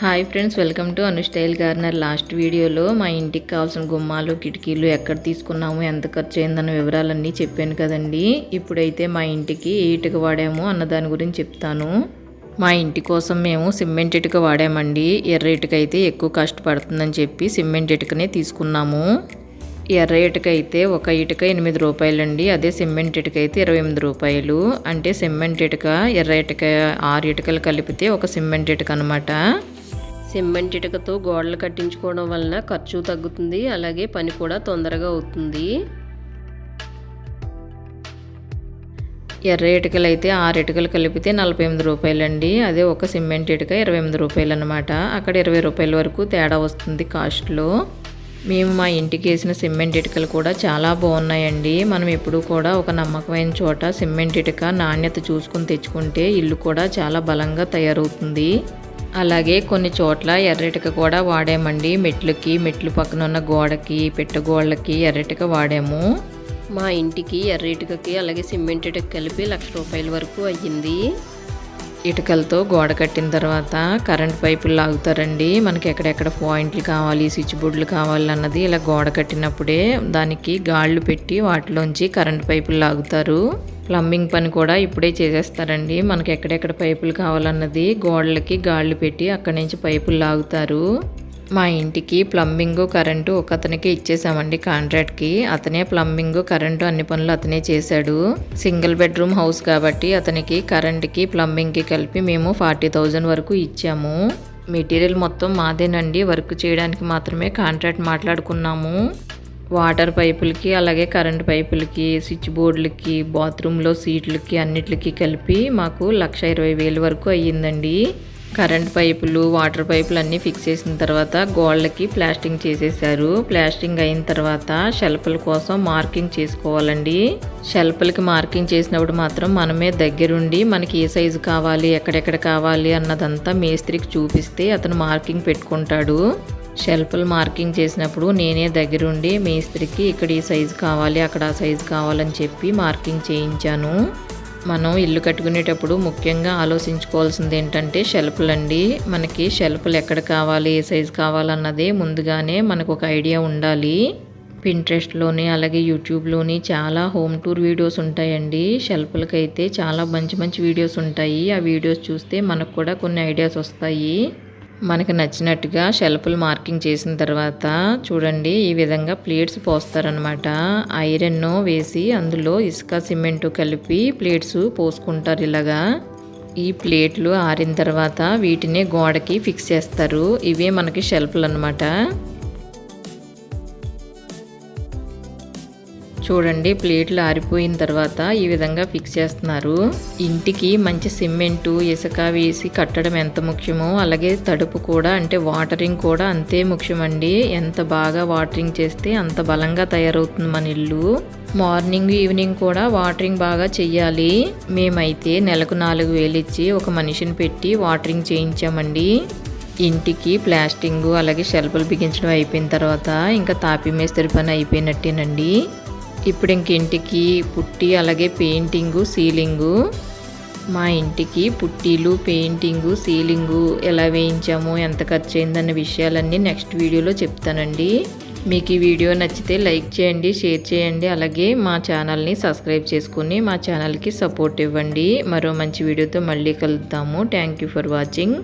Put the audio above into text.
Hi friends welcome to Anu style garner. Last వీడియోలో మా ఇంటికి కావాల్సిన గుమ్మాలు కిటికీలు ఎక్కడ తీసుకున్నాము ఎంత ఖర్చు అయిందన్న వివరాలన్నీ చెప్పాను కదండి. ఇప్పుడైతే మా ఇంటికి ఏ ఇటుక వాడాము అన్న దాని గురించి చెప్తాను. మా ఇంటి కోసం మేము సిమెంట్ ఇటుక వాడామండి. ఎర్ర ఇటుక అయితే ఎక్కువ కష్టపడుతుందని చెప్పి సిమెంట్ ఇటుకనే తీసుకున్నాము. ఎర్ర ఇటుక అయితే ఒక ఇటుక ఎనిమిది రూపాయలండి. అదే సిమెంట్ ఇటుక అయితే ఇరవై ఎనిమిది రూపాయలు. అంటే సిమెంట్ ఇటుక ఎర్ర ఇటుక ఆరు ఇటుకలు కలిపితే ఒక సిమెంట్ ఇటుక అనమాట సిమెంట్ ఇటుకతో గోడలు కట్టించుకోవడం వలన ఖర్చు తగ్గుతుంది అలాగే పని కూడా తొందరగా అవుతుంది. ఎర్ర ఇటుకలు అయితే ఆరు ఇటుకలు కలిపితే నలభై ఎనిమిది రూపాయలండి. అదే ఒక సిమెంట్ ఇటుక ఇరవై ఎనిమిది రూపాయలు అనమాట అక్కడ ఇరవై రూపాయల వరకు తేడా వస్తుంది కాస్ట్లో. మేము మా ఇంటికి వేసిన సిమెంట్ ఇటుకలు కూడా చాలా బాగున్నాయండి. మనం ఎప్పుడూ కూడా ఒక నమ్మకమైన చోట సిమెంట్ ఇటుక నాణ్యత చూసుకొని తెచ్చుకుంటే ఇల్లు కూడా చాలా బలంగా తయారవుతుంది. అలాగే కొన్ని చోట్ల ఎర్రటిక కూడా వాడామండి. మెట్లకి మెట్లు పక్కన ఉన్న గోడకి పెట్టగోళ్ళకి ఎర్రటిక వాడాము. మా ఇంటికి ఎర్రటికకి అలాగే సిమెంట్ ఇటుక కలిపి లక్ష రూపాయల వరకు అయ్యింది. ఇటుకలతో గోడ కట్టిన తర్వాత కరెంట్ పైపులు లాగుతారండి. మనకి ఎక్కడెక్కడ పాయింట్లు కావాలి స్విచ్ బోర్డులు కావాలి అన్నది ఇలా గోడ కట్టినప్పుడే దానికి గాళ్ళు పెట్టి వాటిలోంచి కరెంట్ పైపులు లాగుతారు. ప్లంబింగ్ పని కూడా ఇప్పుడే చేసేస్తారండి. మనకి ఎక్కడెక్కడ పైపులు కావాలన్నది గోడలకి గాళ్ళు పెట్టి అక్కడి నుంచి పైపులు లాగుతారు. మా ఇంటికి ప్లంబింగ్ కరెంటు ఒక అతనికి ఇచ్చేసామండి కాంట్రాక్ట్కి. అతనే ప్లంబింగ్ కరెంటు అన్ని పనులు అతనే చేశాడు. సింగిల్ బెడ్రూమ్ హౌస్ కాబట్టి అతనికి కరెంట్కి ప్లంబింగ్కి కలిపి మేము ఫార్టీ థౌజండ్ వరకు ఇచ్చాము. మెటీరియల్ మొత్తం మాదేనండి. వర్క్ చేయడానికి మాత్రమే కాంట్రాక్ట్ మాట్లాడుకున్నాము. వాటర్ పైపులకి అలాగే కరెంట్ పైపులకి స్విచ్ బోర్డులకి బాత్రూంలో సీట్లకి అన్నిటికి కలిపి మాకు లక్ష ఇరవై వేలు వరకు అయ్యిందండి. కరెంట్ పైపులు వాటర్ పైపులు అన్నీ ఫిక్స్ చేసిన తర్వాత గోళ్ళకి ప్లాస్టింగ్ చేసేసారు ప్లాస్టింగ్ అయిన తర్వాత షెల్ఫ్ల కోసం మార్కింగ్ చేసుకోవాలండి. షెల్ఫ్లకి మార్కింగ్ చేసినప్పుడు మాత్రం మనమే దగ్గరుండి మనకి ఏ సైజు కావాలి ఎక్కడెక్కడ కావాలి అన్నదంతా మేస్త్రికి చూపిస్తే అతను మార్కింగ్ పెట్టుకుంటాడు. షెల్ఫ్లు మార్కింగ్ చేసినప్పుడు నేనే దగ్గరుండి మేస్త్రికి ఇక్కడ ఈ సైజు కావాలి అక్కడ ఆ సైజు కావాలని చెప్పి మార్కింగ్ చేయించాను. మనం ఇల్లు కట్టుకునేటప్పుడు ముఖ్యంగా ఆలోచించుకోవాల్సింది ఏంటంటే షెల్ఫ్లు అండి మనకి షెల్ఫ్లు ఎక్కడ కావాలి ఏ సైజు కావాలన్నదే ముందుగానే మనకు ఒక ఐడియా ఉండాలి. పింట్రెస్ట్లోని అలాగే యూట్యూబ్లోని చాలా హోమ్ టూర్ వీడియోస్ ఉంటాయండి. షెల్ఫ్లకి అయితే చాలా మంచి మంచి వీడియోస్ ఉంటాయి. ఆ వీడియోస్ చూస్తే మనకు కూడా కొన్ని ఐడియాస్ వస్తాయి. మనకు నచ్చినట్టుగా షెల్ఫ్లు మార్కింగ్ చేసిన తర్వాత చూడండి ఈ విధంగా ప్లేట్స్ పోస్తారనమాట ఐరన్ వేసి అందులో ఇసుక సిమెంట్ కలిపి ప్లేట్స్ పోసుకుంటారు ఇలాగా. ఈ ప్లేట్లు ఆరిన తర్వాత వీటిని గోడకి ఫిక్స్ చేస్తారు. ఇవే మనకి షెల్ఫ్లు అనమాట చూడండి ప్లేట్లు ఆరిపోయిన తర్వాత ఈ విధంగా ఫిక్స్ చేస్తున్నారు. ఇంటికి మంచి సిమెంటు ఇసుక వేసి కట్టడం ఎంత ముఖ్యమో అలాగే తడుపు కూడా అంటే వాటరింగ్ కూడా అంతే ముఖ్యమండి. ఎంత బాగా వాటరింగ్ చేస్తే అంత బలంగా తయారవుతుంది మన ఇల్లు. మార్నింగ్ ఈవినింగ్ కూడా వాటరింగ్ బాగా చెయ్యాలి. మేమైతే నెలకు నాలుగు వేలు ఇచ్చి ఒక మనిషిని పెట్టి వాటరింగ్ చేయించామండి. ఇంటికి ప్లాస్టింగ్ అలాగే షెల్ఫ్లు బిగించడం అయిపోయిన తర్వాత ఇంకా తాపి మేస్త్రి పని అయిపోయినట్టేనండి. ఇప్పుడు ఇంక ఇంటికి పుట్టి అలాగే పెయింటింగు సీలింగు. మా ఇంటికి పుట్టీలు పెయింటింగు సీలింగు ఎలా వేయించాము ఎంత ఖర్చు అయిందన్న విషయాలన్నీ నెక్స్ట్ వీడియోలో చెప్తానండి. మీకు ఈ వీడియో నచ్చితే లైక్ చేయండి షేర్ చేయండి అలాగే మా ఛానల్ని సబ్స్క్రైబ్ చేసుకుని మా ఛానల్కి సపోర్ట్ ఇవ్వండి. మరో మంచి వీడియోతో మళ్ళీ కలుద్దాము. Thank you for watching.